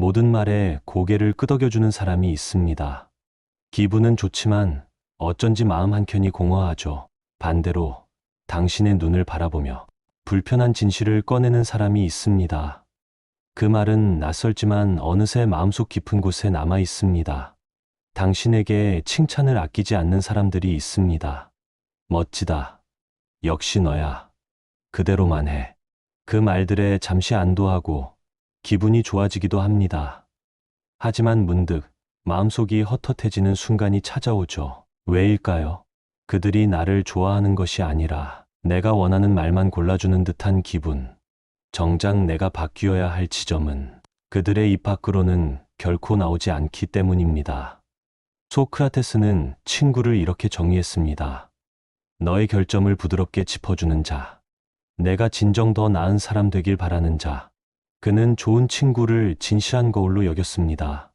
모든 말에 고개를 끄덕여주는 사람이 있습니다. 기분은 좋지만 어쩐지 마음 한켠이 공허하죠. 반대로 당신의 눈을 바라보며 불편한 진실을 꺼내는 사람이 있습니다. 그 말은 낯설지만 어느새 마음속 깊은 곳에 남아 있습니다. 당신에게 칭찬을 아끼지 않는 사람들이 있습니다. 멋지다. 역시 너야. 그대로만 해. 그 말들에 잠시 안도하고 기분이 좋아지기도 합니다. 하지만 문득 마음속이 헛헛해지는 순간이 찾아오죠. 왜일까요? 그들이 나를 좋아하는 것이 아니라 내가 원하는 말만 골라주는 듯한 기분. 정작 내가 바뀌어야 할 지점은 그들의 입 밖으로는 결코 나오지 않기 때문입니다. 소크라테스는 친구를 이렇게 정의했습니다. 너의 결점을 부드럽게 짚어주는 자. 내가 진정 더 나은 사람 되길 바라는 자. 그는 좋은 친구를 진실한 거울로 여겼습니다.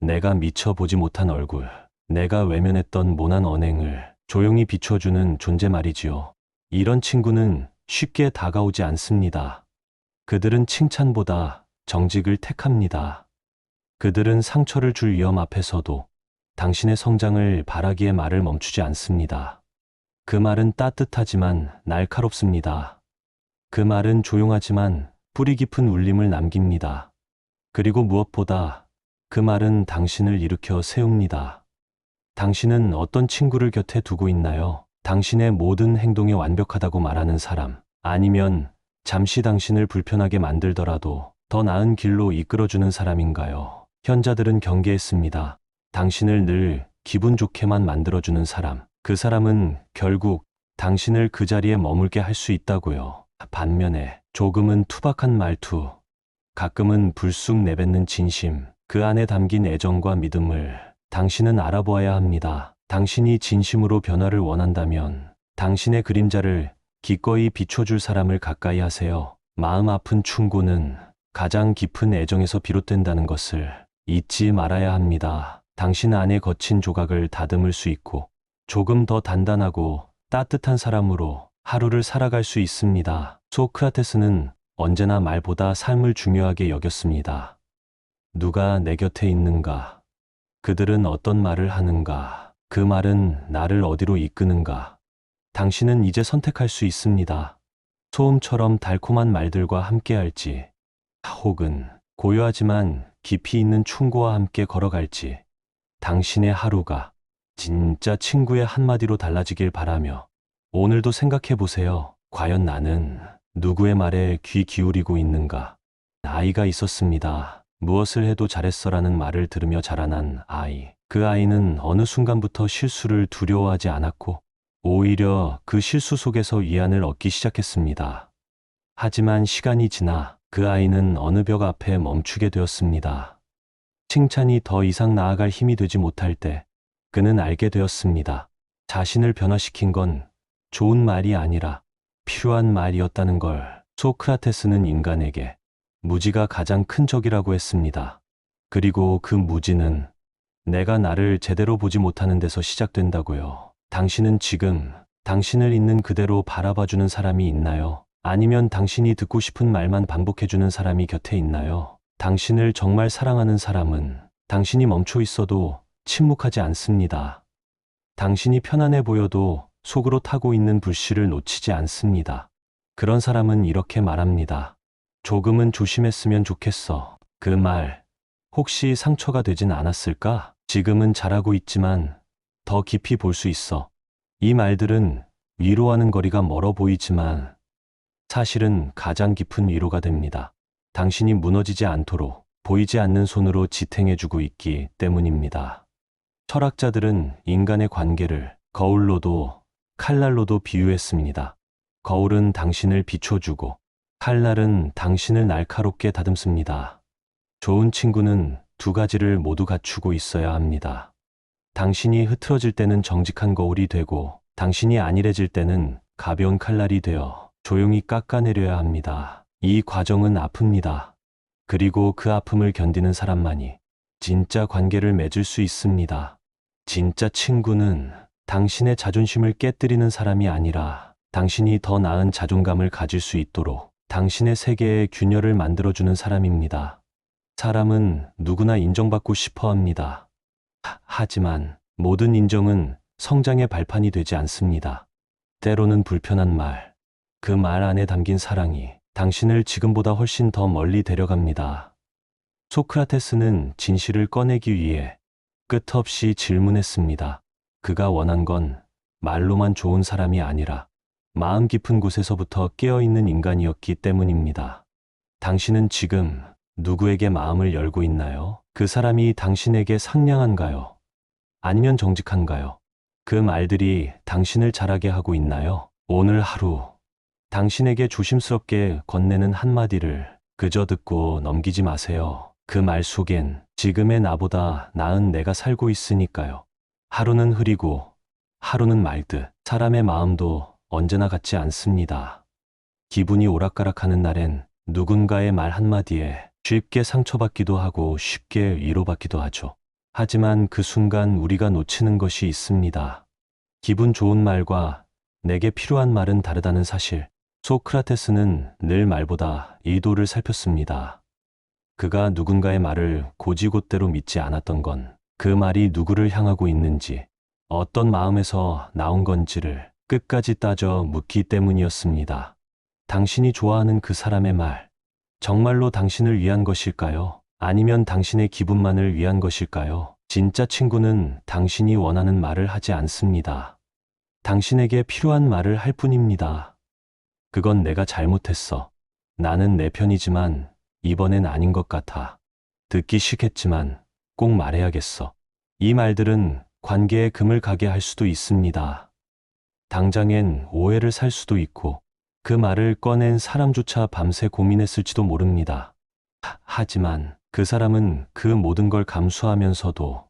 내가 미처 보지 못한 얼굴, 내가 외면했던 모난 언행을 조용히 비춰주는 존재 말이지요. 이런 친구는 쉽게 다가오지 않습니다. 그들은 칭찬보다 정직을 택합니다. 그들은 상처를 줄 위험 앞에서도 당신의 성장을 바라기에 말을 멈추지 않습니다. 그 말은 따뜻하지만 날카롭습니다. 그 말은 조용하지만 뿌리 깊은 울림을 남깁니다. 그리고 무엇보다 그 말은 당신을 일으켜 세웁니다. 당신은 어떤 친구를 곁에 두고 있나요? 당신의 모든 행동이 완벽하다고 말하는 사람, 아니면 잠시 당신을 불편하게 만들더라도 더 나은 길로 이끌어주는 사람인가요? 현자들은 경계했습니다. 당신을 늘 기분 좋게만 만들어주는 사람, 그 사람은 결국 당신을 그 자리에 머물게 할 수 있다고요. 반면에 조금은 투박한 말투, 가끔은 불쑥 내뱉는 진심, 그 안에 담긴 애정과 믿음을 당신은 알아보아야 합니다. 당신이 진심으로 변화를 원한다면 당신의 그림자를 기꺼이 비춰줄 사람을 가까이 하세요. 마음 아픈 충고는 가장 깊은 애정에서 비롯된다는 것을 잊지 말아야 합니다. 당신 안에 거친 조각을 다듬을 수 있고 조금 더 단단하고 따뜻한 사람으로 하루를 살아갈 수 있습니다. 소크라테스는 언제나 말보다 삶을 중요하게 여겼습니다. 누가 내 곁에 있는가? 그들은 어떤 말을 하는가? 그 말은 나를 어디로 이끄는가? 당신은 이제 선택할 수 있습니다. 소음처럼 달콤한 말들과 함께 할지, 혹은 고요하지만 깊이 있는 충고와 함께 걸어갈지, 당신의 하루가 진짜 친구의 한마디로 달라지길 바라며, 오늘도 생각해 보세요. 과연 나는 누구의 말에 귀 기울이고 있는가? 아이가 있었습니다. 무엇을 해도 잘했어라는 말을 들으며 자라난 아이. 그 아이는 어느 순간부터 실수를 두려워하지 않았고, 오히려 그 실수 속에서 위안을 얻기 시작했습니다. 하지만 시간이 지나 그 아이는 어느 벽 앞에 멈추게 되었습니다. 칭찬이 더 이상 나아갈 힘이 되지 못할 때 그는 알게 되었습니다. 자신을 변화시킨 건 좋은 말이 아니라 필요한 말이었다는 걸 소크라테스는 인간에게 무지가 가장 큰 적이라고 했습니다. 그리고 그 무지는 내가 나를 제대로 보지 못하는 데서 시작된다고요. 당신은 지금 당신을 있는 그대로 바라봐주는 사람이 있나요? 아니면 당신이 듣고 싶은 말만 반복해주는 사람이 곁에 있나요? 당신을 정말 사랑하는 사람은 당신이 멈춰 있어도 침묵하지 않습니다. 당신이 편안해 보여도 속으로 타고 있는 불씨를 놓치지 않습니다. 그런 사람은 이렇게 말합니다. 조금은 조심했으면 좋겠어. 그 말, 혹시 상처가 되진 않았을까? 지금은 잘하고 있지만 더 깊이 볼 수 있어. 이 말들은 위로하는 거리가 멀어 보이지만 사실은 가장 깊은 위로가 됩니다. 당신이 무너지지 않도록 보이지 않는 손으로 지탱해주고 있기 때문입니다. 철학자들은 인간의 관계를 거울로도 칼날로도 비유했습니다. 거울은 당신을 비춰주고 칼날은 당신을 날카롭게 다듬습니다. 좋은 친구는 두 가지를 모두 갖추고 있어야 합니다. 당신이 흐트러질 때는 정직한 거울이 되고 당신이 안일해질 때는 가벼운 칼날이 되어 조용히 깎아내려야 합니다. 이 과정은 아픕니다. 그리고 그 아픔을 견디는 사람만이 진짜 관계를 맺을 수 있습니다. 진짜 친구는 당신의 자존심을 깨뜨리는 사람이 아니라 당신이 더 나은 자존감을 가질 수 있도록 당신의 세계에 균열을 만들어주는 사람입니다. 사람은 누구나 인정받고 싶어 합니다. 하- 하지만 모든 인정은 성장의 발판이 되지 않습니다. 때로는 불편한 말, 그 말 안에 담긴 사랑이 당신을 지금보다 훨씬 더 멀리 데려갑니다. 소크라테스는 진실을 꺼내기 위해 끝없이 질문했습니다. 그가 원한 건 말로만 좋은 사람이 아니라 마음 깊은 곳에서부터 깨어있는 인간이었기 때문입니다. 당신은 지금 누구에게 마음을 열고 있나요? 그 사람이 당신에게 상냥한가요? 아니면 정직한가요? 그 말들이 당신을 자라게 하고 있나요? 오늘 하루 당신에게 조심스럽게 건네는 한마디를 그저 듣고 넘기지 마세요. 그 말 속엔 지금의 나보다 나은 내가 살고 있으니까요. 하루는 흐리고 하루는 맑듯 사람의 마음도 언제나 같지 않습니다. 기분이 오락가락하는 날엔 누군가의 말 한마디에 쉽게 상처받기도 하고 쉽게 위로받기도 하죠. 하지만 그 순간 우리가 놓치는 것이 있습니다. 기분 좋은 말과 내게 필요한 말은 다르다는 사실. 소크라테스는 늘 말보다 의도를 살폈습니다. 그가 누군가의 말을 고지곳대로 믿지 않았던 건 그 말이 누구를 향하고 있는지, 어떤 마음에서 나온 건지를 끝까지 따져 묻기 때문이었습니다. 당신이 좋아하는 그 사람의 말, 정말로 당신을 위한 것일까요? 아니면 당신의 기분만을 위한 것일까요? 진짜 친구는 당신이 원하는 말을 하지 않습니다. 당신에게 필요한 말을 할 뿐입니다. 그건 내가 잘못했어. 나는 내 편이지만 이번엔 아닌 것 같아. 듣기 싫겠지만 꼭 말해야겠어. 이 말들은 관계에 금을 가게 할 수도 있습니다. 당장엔 오해를 살 수도 있고 그 말을 꺼낸 사람조차 밤새 고민했을지도 모릅니다. 하- 하지만 그 사람은 그 모든 걸 감수하면서도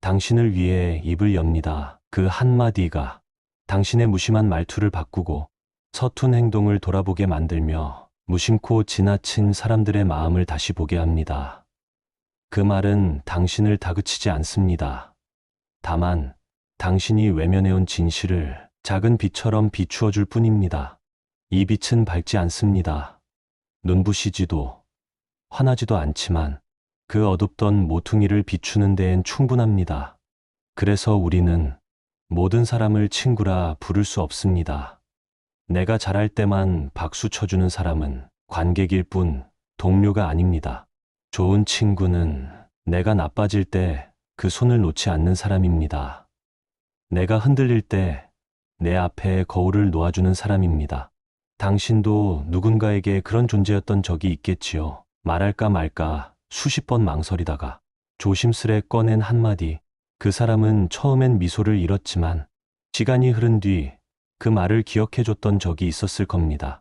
당신을 위해 입을 엽니다. 그 한마디가 당신의 무심한 말투를 바꾸고 서툰 행동을 돌아보게 만들며 무심코 지나친 사람들의 마음을 다시 보게 합니다. 그 말은 당신을 다그치지 않습니다. 다만 당신이 외면해온 진실을 작은 빛처럼 비추어 줄 뿐입니다. 이 빛은 밝지 않습니다. 눈부시지도 환하지도 않지만 그 어둡던 모퉁이를 비추는 데엔 충분합니다. 그래서 우리는 모든 사람을 친구라 부를 수 없습니다. 내가 잘할 때만 박수 쳐주는 사람은 관객일 뿐 동료가 아닙니다. 좋은 친구는 내가 나빠질 때 그 손을 놓지 않는 사람입니다. 내가 흔들릴 때 내 앞에 거울을 놓아주는 사람입니다. 당신도 누군가에게 그런 존재였던 적이 있겠지요. 말할까 말까 수십 번 망설이다가 조심스레 꺼낸 한마디. 그 사람은 처음엔 미소를 잃었지만 시간이 흐른 뒤 그 말을 기억해줬던 적이 있었을 겁니다.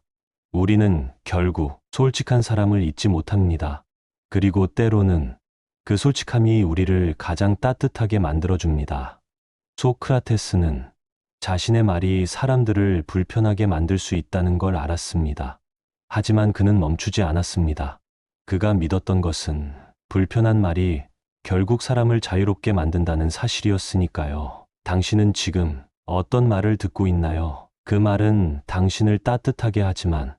우리는 결국 솔직한 사람을 잊지 못합니다. 그리고 때로는 그 솔직함이 우리를 가장 따뜻하게 만들어줍니다. 소크라테스는 자신의 말이 사람들을 불편하게 만들 수 있다는 걸 알았습니다. 하지만 그는 멈추지 않았습니다. 그가 믿었던 것은 불편한 말이 결국 사람을 자유롭게 만든다는 사실이었으니까요. 당신은 지금 어떤 말을 듣고 있나요? 그 말은 당신을 따뜻하게 하지만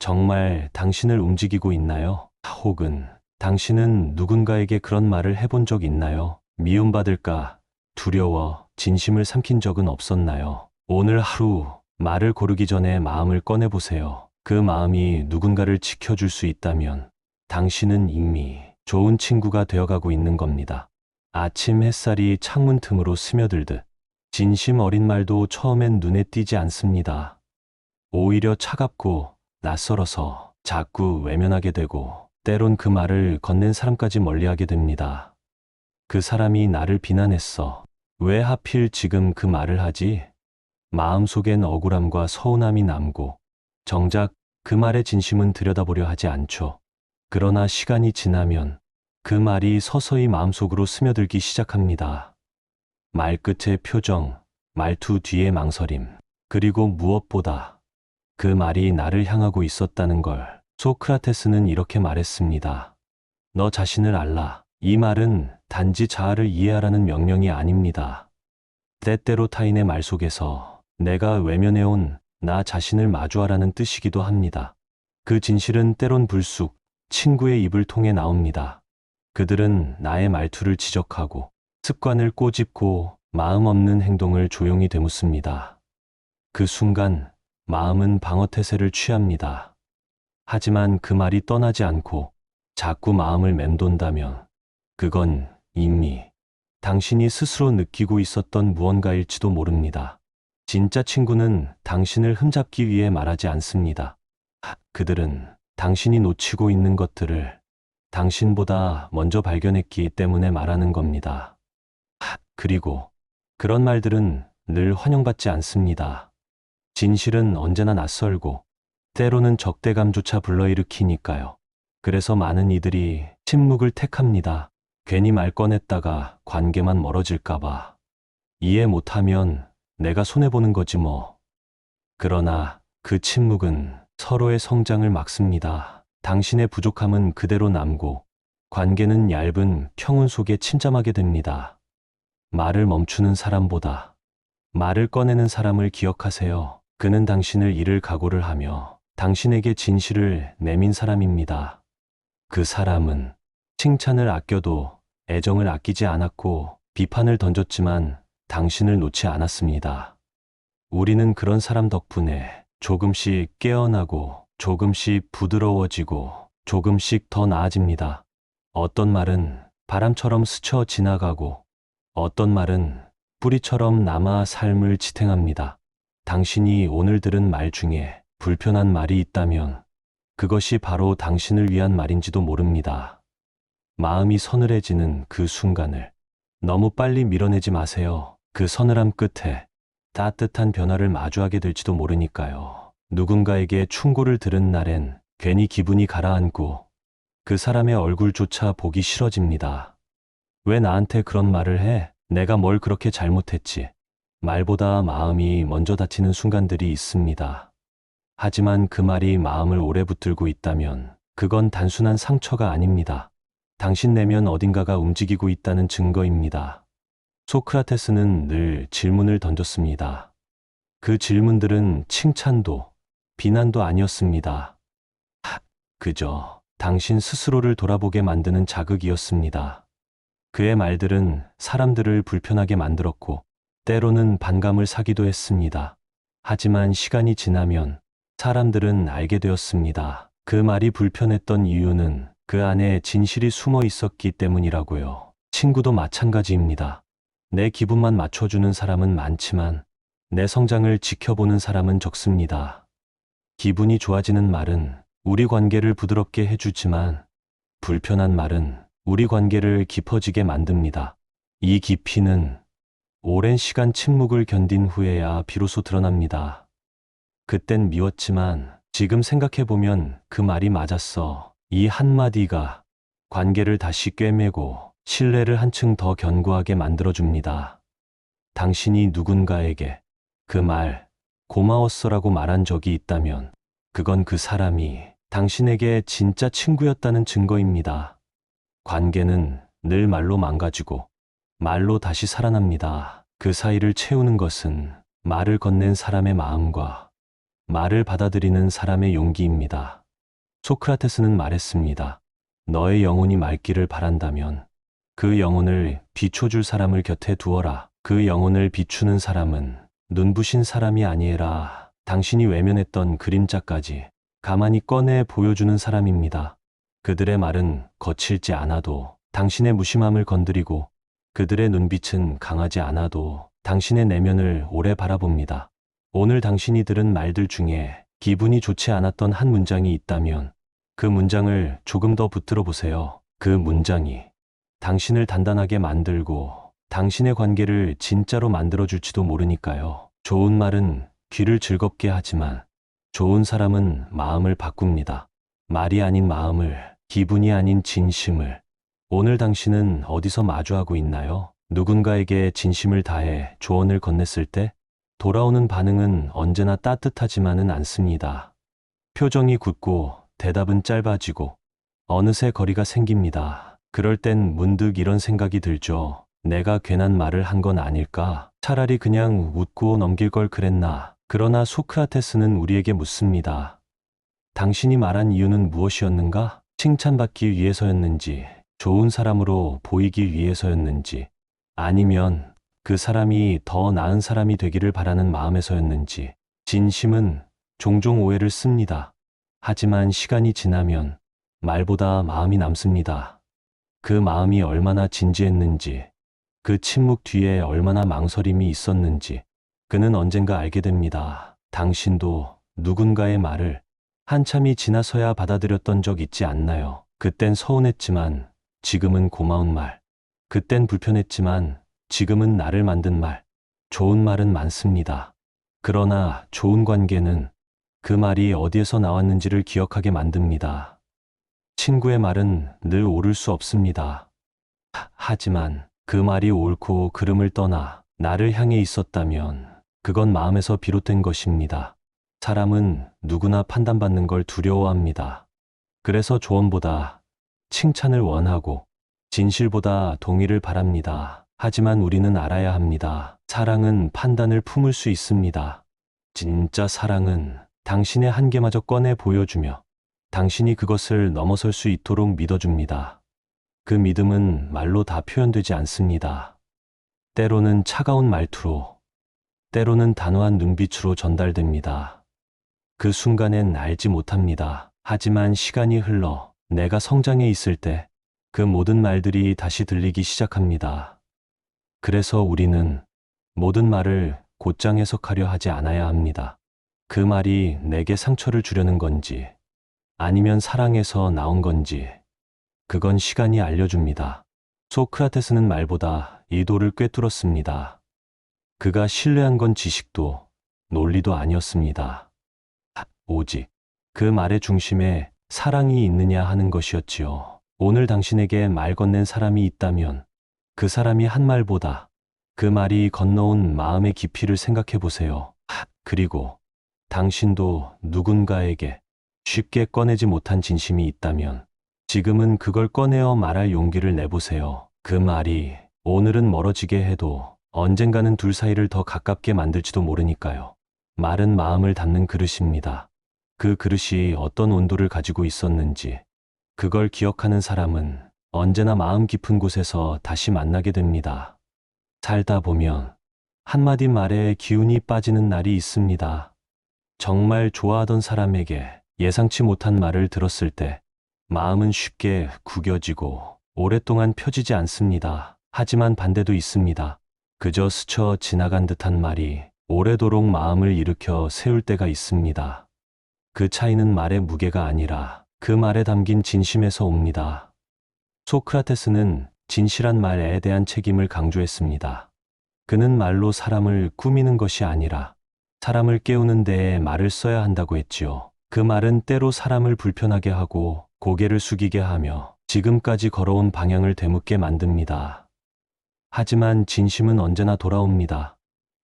정말 당신을 움직이고 있나요? 혹은 당신은 누군가에게 그런 말을 해본 적 있나요? 미움받을까 두려워 진심을 삼킨 적은 없었나요? 오늘 하루 말을 고르기 전에 마음을 꺼내보세요. 그 마음이 누군가를 지켜줄 수 있다면 당신은 이미 좋은 친구가 되어가고 있는 겁니다. 아침 햇살이 창문 틈으로 스며들듯 진심 어린 말도 처음엔 눈에 띄지 않습니다. 오히려 차갑고 낯설어서 자꾸 외면하게 되고 때론 그 말을 건넨 사람까지 멀리하게 됩니다. 그 사람이 나를 비난했어. 왜 하필 지금 그 말을 하지? 마음속엔 억울함과 서운함이 남고 정작 그 말의 진심은 들여다보려 하지 않죠. 그러나 시간이 지나면 그 말이 서서히 마음속으로 스며들기 시작합니다. 말끝의 표정, 말투 뒤의 망설임, 그리고 무엇보다 그 말이 나를 향하고 있었다는 걸 소크라테스는 이렇게 말했습니다. 너 자신을 알라. 이 말은 단지 자아를 이해하라는 명령이 아닙니다. 때때로 타인의 말 속에서 내가 외면해온 나 자신을 마주하라는 뜻이기도 합니다. 그 진실은 때론 불쑥 친구의 입을 통해 나옵니다. 그들은 나의 말투를 지적하고 습관을 꼬집고 마음 없는 행동을 조용히 되묻습니다. 그 순간 마음은 방어태세를 취합니다. 하지만 그 말이 떠나지 않고 자꾸 마음을 맴돈다면 그건 이미 당신이 스스로 느끼고 있었던 무언가일지도 모릅니다. 진짜 친구는 당신을 흠잡기 위해 말하지 않습니다. 하, 그들은 당신이 놓치고 있는 것들을 당신보다 먼저 발견했기 때문에 말하는 겁니다. 하, 그리고 그런 말들은 늘 환영받지 않습니다. 진실은 언제나 낯설고 때로는 적대감조차 불러일으키니까요. 그래서 많은 이들이 침묵을 택합니다. 괜히 말 꺼냈다가 관계만 멀어질까봐. 이해 못하면 내가 손해보는 거지 뭐. 그러나 그 침묵은 서로의 성장을 막습니다. 당신의 부족함은 그대로 남고 관계는 얇은 평운 속에 침잠하게 됩니다. 말을 멈추는 사람보다 말을 꺼내는 사람을 기억하세요. 그는 당신을 잃을 각오를 하며 당신에게 진실을 내민 사람입니다. 그 사람은 칭찬을 아껴도 애정을 아끼지 않았고 비판을 던졌지만 당신을 놓지 않았습니다. 우리는 그런 사람 덕분에 조금씩 깨어나고 조금씩 부드러워지고 조금씩 더 나아집니다. 어떤 말은 바람처럼 스쳐 지나가고 어떤 말은 뿌리처럼 남아 삶을 지탱합니다. 당신이 오늘 들은 말 중에 불편한 말이 있다면 그것이 바로 당신을 위한 말인지도 모릅니다. 마음이 서늘해지는 그 순간을 너무 빨리 밀어내지 마세요. 그 서늘함 끝에 따뜻한 변화를 마주하게 될지도 모르니까요. 누군가에게 충고를 들은 날엔 괜히 기분이 가라앉고 그 사람의 얼굴조차 보기 싫어집니다. 왜 나한테 그런 말을 해? 내가 뭘 그렇게 잘못했지? 말보다 마음이 먼저 다치는 순간들이 있습니다. 하지만 그 말이 마음을 오래 붙들고 있다면 그건 단순한 상처가 아닙니다. 당신 내면 어딘가가 움직이고 있다는 증거입니다. 소크라테스는 늘 질문을 던졌습니다. 그 질문들은 칭찬도 비난도 아니었습니다. 하, 그저 당신 스스로를 돌아보게 만드는 자극이었습니다. 그의 말들은 사람들을 불편하게 만들었고 때로는 반감을 사기도 했습니다. 하지만 시간이 지나면 사람들은 알게 되었습니다. 그 말이 불편했던 이유는 그 안에 진실이 숨어 있었기 때문이라고요. 친구도 마찬가지입니다. 내 기분만 맞춰주는 사람은 많지만 내 성장을 지켜보는 사람은 적습니다. 기분이 좋아지는 말은 우리 관계를 부드럽게 해주지만 불편한 말은 우리 관계를 깊어지게 만듭니다. 이 깊이는 오랜 시간 침묵을 견딘 후에야 비로소 드러납니다. 그땐 미웠지만 지금 생각해보면 그 말이 맞았어. 이 한마디가 관계를 다시 꿰매고 신뢰를 한층 더 견고하게 만들어줍니다. 당신이 누군가에게 그 말, 고마웠어라고 말한 적이 있다면 그건 그 사람이 당신에게 진짜 친구였다는 증거입니다. 관계는 늘 말로 망가지고 말로 다시 살아납니다. 그 사이를 채우는 것은 말을 건넨 사람의 마음과 말을 받아들이는 사람의 용기입니다. 소크라테스는 말했습니다. 너의 영혼이 맑기를 바란다면 그 영혼을 비춰줄 사람을 곁에 두어라. 그 영혼을 비추는 사람은 눈부신 사람이 아니라 당신이 외면했던 그림자까지 가만히 꺼내 보여주는 사람입니다. 그들의 말은 거칠지 않아도 당신의 무심함을 건드리고 그들의 눈빛은 강하지 않아도 당신의 내면을 오래 바라봅니다. 오늘 당신이 들은 말들 중에 기분이 좋지 않았던 한 문장이 있다면 그 문장을 조금 더 붙들어 보세요. 그 문장이 당신을 단단하게 만들고 당신의 관계를 진짜로 만들어줄지도 모르니까요. 좋은 말은 귀를 즐겁게 하지만 좋은 사람은 마음을 바꿉니다. 말이 아닌 마음을, 기분이 아닌 진심을. 오늘 당신은 어디서 마주하고 있나요? 누군가에게 진심을 다해 조언을 건넸을 때 돌아오는 반응은 언제나 따뜻하지만은 않습니다. 표정이 굳고 대답은 짧아지고 어느새 거리가 생깁니다. 그럴 땐 문득 이런 생각이 들죠. 내가 괜한 말을 한 건 아닐까? 차라리 그냥 웃고 넘길 걸 그랬나? 그러나 소크라테스는 우리에게 묻습니다. 당신이 말한 이유는 무엇이었는가? 칭찬받기 위해서였는지, 좋은 사람으로 보이기 위해서였는지, 아니면 그 사람이 더 나은 사람이 되기를 바라는 마음에서였는지, 진심은 종종 오해를 씁니다. 하지만 시간이 지나면 말보다 마음이 남습니다. 그 마음이 얼마나 진지했는지, 그 침묵 뒤에 얼마나 망설임이 있었는지, 그는 언젠가 알게 됩니다. 당신도 누군가의 말을 한참이 지나서야 받아들였던 적 있지 않나요? 그땐 서운했지만 지금은 고마운 말. 그땐 불편했지만 지금은 나를 만든 말. 좋은 말은 많습니다. 그러나 좋은 관계는 그 말이 어디에서 나왔는지를 기억하게 만듭니다. 친구의 말은 늘 옳을 수 없습니다. 하- 하지만 그 말이 옳고 그름을 떠나 나를 향해 있었다면 그건 마음에서 비롯된 것입니다. 사람은 누구나 판단받는 걸 두려워합니다. 그래서 조언보다 칭찬을 원하고 진실보다 동의를 바랍니다. 하지만 우리는 알아야 합니다. 사랑은 판단을 품을 수 있습니다. 진짜 사랑은 당신의 한계마저 꺼내 보여주며 당신이 그것을 넘어설 수 있도록 믿어줍니다. 그 믿음은 말로 다 표현되지 않습니다. 때로는 차가운 말투로, 때로는 단호한 눈빛으로 전달됩니다. 그 순간엔 알지 못합니다. 하지만 시간이 흘러 내가 성장해 있을 때 그 모든 말들이 다시 들리기 시작합니다. 그래서 우리는 모든 말을 곧장 해석하려 하지 않아야 합니다. 그 말이 내게 상처를 주려는 건지 아니면 사랑에서 나온 건지 그건 시간이 알려줍니다. 소크라테스는 말보다 이도를 꿰뚫었습니다. 그가 신뢰한 건 지식도 논리도 아니었습니다. 하- 오직 그 말의 중심에 사랑이 있느냐 하는 것이었지요. 오늘 당신에게 말 건넨 사람이 있다면 그 사람이 한 말보다 그 말이 건너온 마음의 깊이를 생각해 보세요. 하- 그리고 당신도 누군가에게 쉽게 꺼내지 못한 진심이 있다면 지금은 그걸 꺼내어 말할 용기를 내보세요. 그 말이 오늘은 멀어지게 해도 언젠가는 둘 사이를 더 가깝게 만들지도 모르니까요. 말은 마음을 담는 그릇입니다. 그 그릇이 어떤 온도를 가지고 있었는지, 그걸 기억하는 사람은 언제나 마음 깊은 곳에서 다시 만나게 됩니다. 살다 보면 한마디 말에 기운이 빠지는 날이 있습니다. 정말 좋아하던 사람에게 예상치 못한 말을 들었을 때 마음은 쉽게 구겨지고 오랫동안 펴지지 않습니다. 하지만 반대도 있습니다. 그저 스쳐 지나간 듯한 말이 오래도록 마음을 일으켜 세울 때가 있습니다. 그 차이는 말의 무게가 아니라 그 말에 담긴 진심에서 옵니다. 소크라테스는 진실한 말에 대한 책임을 강조했습니다. 그는 말로 사람을 꾸미는 것이 아니라 사람을 깨우는 데에 말을 써야 한다고 했지요. 그 말은 때로 사람을 불편하게 하고 고개를 숙이게 하며 지금까지 걸어온 방향을 되묻게 만듭니다. 하지만 진심은 언제나 돌아옵니다.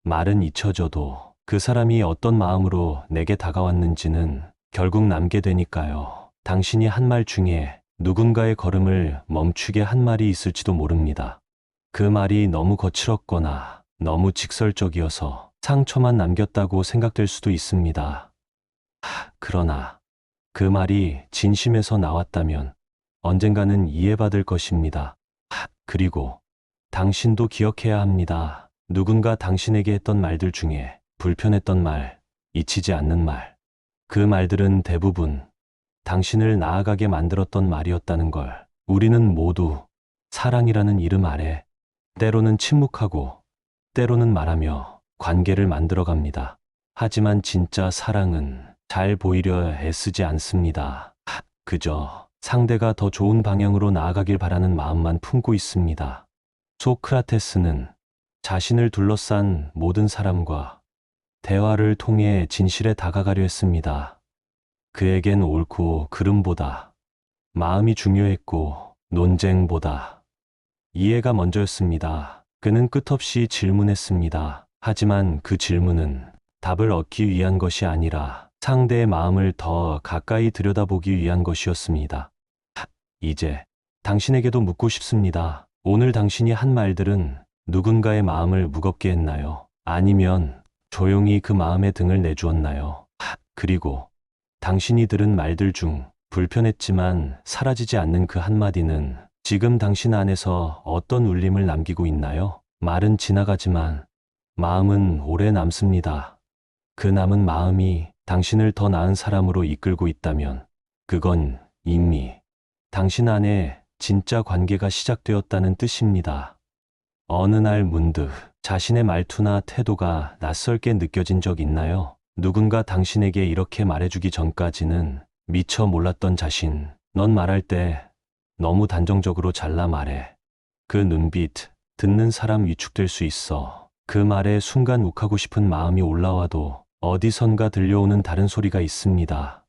말은 잊혀져도 그 사람이 어떤 마음으로 내게 다가왔는지는 결국 남게 되니까요. 당신이 한 말 중에 누군가의 걸음을 멈추게 한 말이 있을지도 모릅니다. 그 말이 너무 거칠었거나 너무 직설적이어서 상처만 남겼다고 생각될 수도 있습니다. 하, 그러나 그 말이 진심에서 나왔다면 언젠가는 이해받을 것입니다. 하, 그리고 당신도 기억해야 합니다. 누군가 당신에게 했던 말들 중에 불편했던 말, 잊히지 않는 말. 그 말들은 대부분 당신을 나아가게 만들었던 말이었다는 걸 우리는 모두 사랑이라는 이름 아래 때로는 침묵하고 때로는 말하며 관계를 만들어 갑니다. 하지만 진짜 사랑은 잘 보이려 애쓰지 않습니다. 하, 그저 상대가 더 좋은 방향으로 나아가길 바라는 마음만 품고 있습니다. 소크라테스는 자신을 둘러싼 모든 사람과 대화를 통해 진실에 다가가려 했습니다. 그에겐 옳고 그름보다 마음이 중요했고 논쟁보다 이해가 먼저였습니다. 그는 끝없이 질문했습니다. 하지만 그 질문은 답을 얻기 위한 것이 아니라 상대의 마음을 더 가까이 들여다보기 위한 것이었습니다. 하, 이제 당신에게도 묻고 싶습니다. 오늘 당신이 한 말들은 누군가의 마음을 무겁게 했나요? 아니면 조용히 그 마음의 등을 내주었나요? 하, 그리고 당신이 들은 말들 중 불편했지만 사라지지 않는 그 한마디는 지금 당신 안에서 어떤 울림을 남기고 있나요? 말은 지나가지만 마음은 오래 남습니다. 그 남은 마음이 당신을 더 나은 사람으로 이끌고 있다면 그건 이미 당신 안에 진짜 관계가 시작되었다는 뜻입니다. 어느 날 문득 자신의 말투나 태도가 낯설게 느껴진 적 있나요? 누군가 당신에게 이렇게 말해주기 전까지는 미처 몰랐던 자신, 넌 말할 때 너무 단정적으로 잘라 말해. 그 눈빛, 듣는 사람 위축될 수 있어. 그 말에 순간 욱하고 싶은 마음이 올라와도 어디선가 들려오는 다른 소리가 있습니다.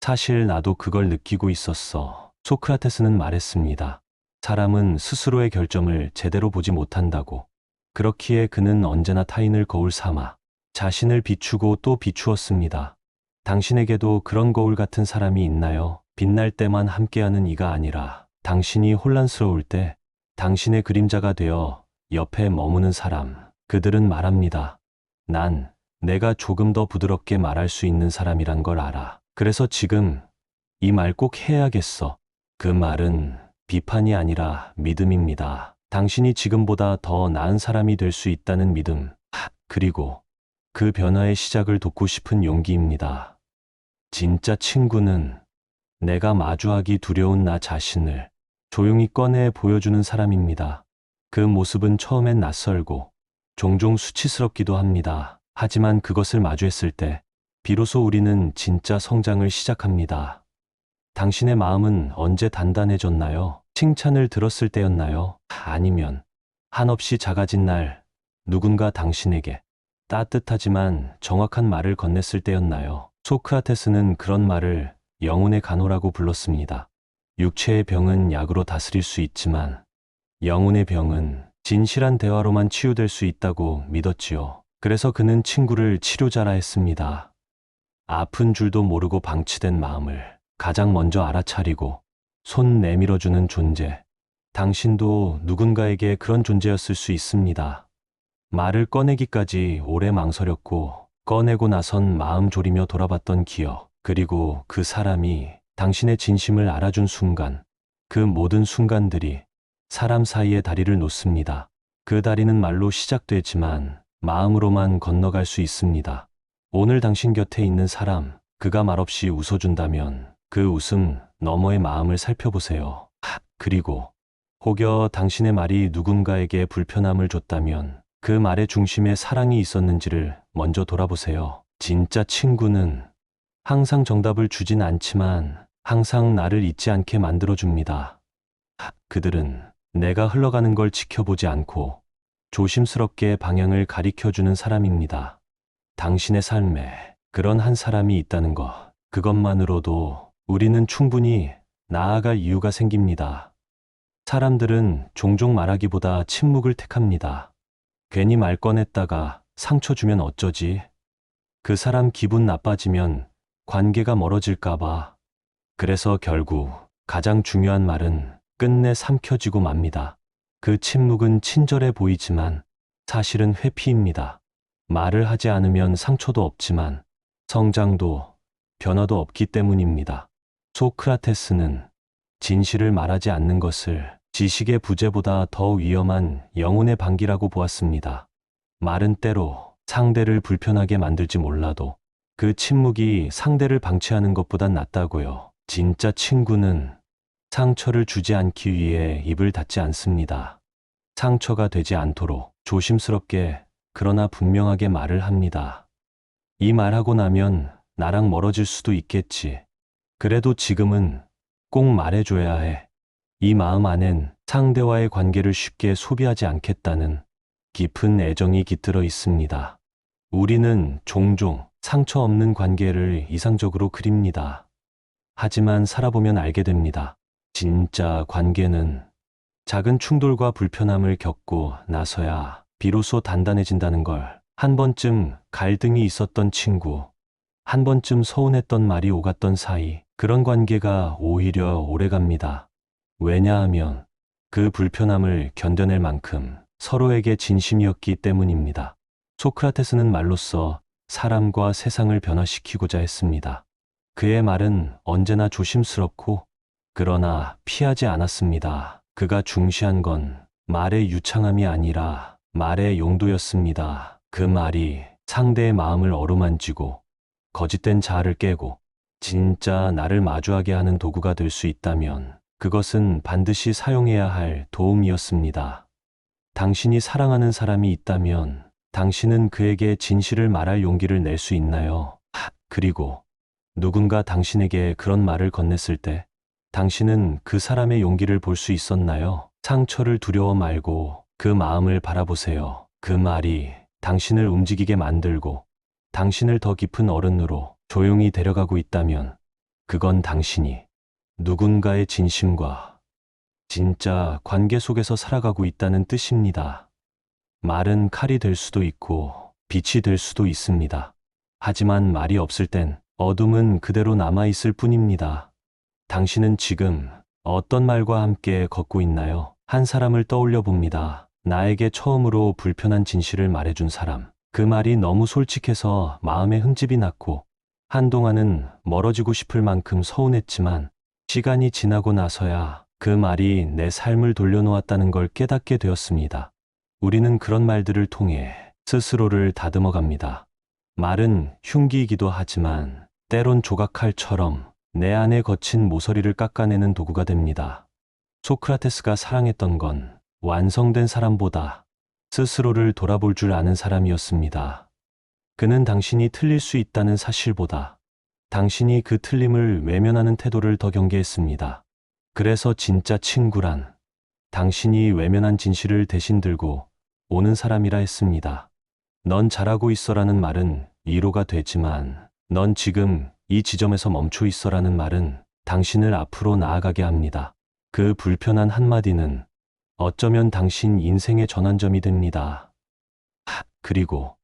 사실 나도 그걸 느끼고 있었어. 소크라테스는 말했습니다. 사람은 스스로의 결점을 제대로 보지 못한다고. 그렇기에 그는 언제나 타인을 거울 삼아 자신을 비추고 또 비추었습니다. 당신에게도 그런 거울 같은 사람이 있나요? 빛날 때만 함께하는 이가 아니라 당신이 혼란스러울 때 당신의 그림자가 되어 옆에 머무는 사람. 그들은 말합니다. 난 내가 조금 더 부드럽게 말할 수 있는 사람이란 걸 알아. 그래서 지금 이 말 꼭 해야겠어. 그 말은 비판이 아니라 믿음입니다. 당신이 지금보다 더 나은 사람이 될 수 있다는 믿음. 하, 그리고 그 변화의 시작을 돕고 싶은 용기입니다. 진짜 친구는 내가 마주하기 두려운 나 자신을 조용히 꺼내 보여주는 사람입니다. 그 모습은 처음엔 낯설고 종종 수치스럽기도 합니다. 하지만 그것을 마주했을 때 비로소 우리는 진짜 성장을 시작합니다. 당신의 마음은 언제 단단해졌나요? 칭찬을 들었을 때였나요? 아니면 한없이 작아진 날 누군가 당신에게 따뜻하지만 정확한 말을 건넸을 때였나요? 소크라테스는 그런 말을 영혼의 간호라고 불렀습니다. 육체의 병은 약으로 다스릴 수 있지만 영혼의 병은 진실한 대화로만 치유될 수 있다고 믿었지요. 그래서 그는 친구를 치료자라 했습니다. 아픈 줄도 모르고 방치된 마음을 가장 먼저 알아차리고 손 내밀어주는 존재. 당신도 누군가에게 그런 존재였을 수 있습니다. 말을 꺼내기까지 오래 망설였고 꺼내고 나선 마음 졸이며 돌아봤던 기억. 그리고 그 사람이 당신의 진심을 알아준 순간, 그 모든 순간들이 사람 사이의 다리를 놓습니다. 그 다리는 말로 시작되지만 마음으로만 건너갈 수 있습니다. 오늘 당신 곁에 있는 사람, 그가 말없이 웃어준다면 그 웃음 너머의 마음을 살펴보세요. 하, 그리고 혹여 당신의 말이 누군가에게 불편함을 줬다면 그 말의 중심에 사랑이 있었는지를 먼저 돌아보세요. 진짜 친구는 항상 정답을 주진 않지만 항상 나를 잊지 않게 만들어줍니다. 하, 그들은 내가 흘러가는 걸 지켜보지 않고 조심스럽게 방향을 가리켜주는 사람입니다. 당신의 삶에 그런 한 사람이 있다는 것, 그것만으로도 우리는 충분히 나아갈 이유가 생깁니다. 사람들은 종종 말하기보다 침묵을 택합니다. 괜히 말 꺼냈다가 상처 주면 어쩌지? 그 사람 기분 나빠지면 관계가 멀어질까봐. 그래서 결국 가장 중요한 말은 끝내 삼켜지고 맙니다. 그 침묵은 친절해 보이지만 사실은 회피입니다. 말을 하지 않으면 상처도 없지만 성장도 변화도 없기 때문입니다. 소크라테스는 진실을 말하지 않는 것을 지식의 부재보다 더 위험한 영혼의 방기라고 보았습니다. 말은 때로 상대를 불편하게 만들지 몰라도 그 침묵이 상대를 방치하는 것보단 낫다고요. 진짜 친구는 상처를 주지 않기 위해 입을 닫지 않습니다. 상처가 되지 않도록 조심스럽게 그러나 분명하게 말을 합니다. 이 말하고 나면 나랑 멀어질 수도 있겠지. 그래도 지금은 꼭 말해줘야 해. 이 마음 안엔 상대와의 관계를 쉽게 소비하지 않겠다는 깊은 애정이 깃들어 있습니다. 우리는 종종 상처 없는 관계를 이상적으로 그립니다. 하지만 살아보면 알게 됩니다. 진짜 관계는 작은 충돌과 불편함을 겪고 나서야 비로소 단단해진다는 걸 한 번쯤 갈등이 있었던 친구, 한 번쯤 서운했던 말이 오갔던 사이, 그런 관계가 오히려 오래갑니다. 왜냐하면 그 불편함을 견뎌낼 만큼 서로에게 진심이었기 때문입니다. 소크라테스는 말로써 사람과 세상을 변화시키고자 했습니다. 그의 말은 언제나 조심스럽고 그러나 피하지 않았습니다. 그가 중시한 건 말의 유창함이 아니라 말의 용도였습니다. 그 말이 상대의 마음을 어루만지고 거짓된 자아를 깨고 진짜 나를 마주하게 하는 도구가 될 수 있다면 그것은 반드시 사용해야 할 도움이었습니다. 당신이 사랑하는 사람이 있다면 당신은 그에게 진실을 말할 용기를 낼 수 있나요? 하, 그리고 누군가 당신에게 그런 말을 건넸을 때 당신은 그 사람의 용기를 볼 수 있었나요? 상처를 두려워 말고 그 마음을 바라보세요. 그 말이 당신을 움직이게 만들고 당신을 더 깊은 어른으로 조용히 데려가고 있다면 그건 당신이 누군가의 진심과 진짜 관계 속에서 살아가고 있다는 뜻입니다. 말은 칼이 될 수도 있고 빛이 될 수도 있습니다. 하지만 말이 없을 땐 어둠은 그대로 남아있을 뿐입니다. 당신은 지금 어떤 말과 함께 걷고 있나요? 한 사람을 떠올려 봅니다. 나에게 처음으로 불편한 진실을 말해준 사람. 그 말이 너무 솔직해서 마음에 흠집이 났고, 한동안은 멀어지고 싶을 만큼 서운했지만, 시간이 지나고 나서야 그 말이 내 삶을 돌려놓았다는 걸 깨닫게 되었습니다. 우리는 그런 말들을 통해 스스로를 다듬어 갑니다. 말은 흉기이기도 하지만, 때론 조각칼처럼 내 안에 거친 모서리를 깎아내는 도구가 됩니다. 소크라테스가 사랑했던 건 완성된 사람보다 스스로를 돌아볼 줄 아는 사람이었습니다. 그는 당신이 틀릴 수 있다는 사실보다 당신이 그 틀림을 외면하는 태도를 더 경계했습니다. 그래서 진짜 친구란 당신이 외면한 진실을 대신 들고 오는 사람이라 했습니다. 넌 잘하고 있어라는 말은 위로가 되지만 넌 지금 이 지점에서 멈춰 있어라는 말은 당신을 앞으로 나아가게 합니다. 그 불편한 한마디는 어쩌면 당신 인생의 전환점이 됩니다. 하, 그리고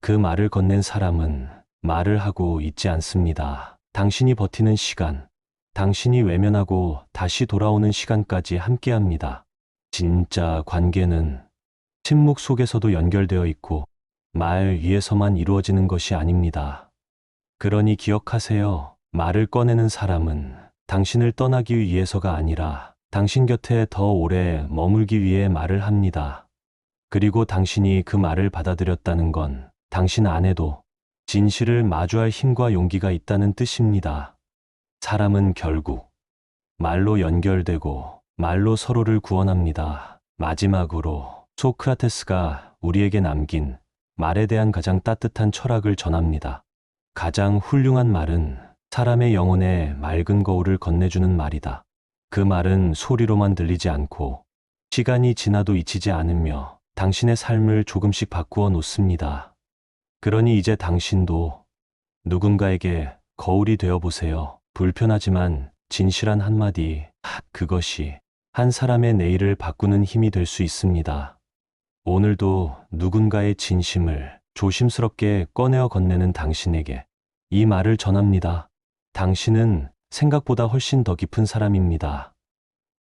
그 말을 건넨 사람은 말을 하고 있지 않습니다. 당신이 버티는 시간, 당신이 외면하고 다시 돌아오는 시간까지 함께 합니다. 진짜 관계는 침묵 속에서도 연결되어 있고 말 위에서만 이루어지는 것이 아닙니다. 그러니 기억하세요. 말을 꺼내는 사람은 당신을 떠나기 위해서가 아니라 당신 곁에 더 오래 머물기 위해 말을 합니다. 그리고 당신이 그 말을 받아들였다는 건 당신 안에도 진실을 마주할 힘과 용기가 있다는 뜻입니다. 사람은 결국 말로 연결되고 말로 서로를 구원합니다. 마지막으로 소크라테스가 우리에게 남긴 말에 대한 가장 따뜻한 철학을 전합니다. 가장 훌륭한 말은 사람의 영혼에 맑은 거울을 건네주는 말이다. 그 말은 소리로만 들리지 않고 시간이 지나도 잊히지 않으며 당신의 삶을 조금씩 바꾸어 놓습니다. 그러니 이제 당신도 누군가에게 거울이 되어 보세요. 불편하지만 진실한 한마디, 하, 그것이 한 사람의 내일을 바꾸는 힘이 될 수 있습니다. 오늘도 누군가의 진심을 조심스럽게 꺼내어 건네는 당신에게 이 말을 전합니다. 당신은 생각보다 훨씬 더 깊은 사람입니다.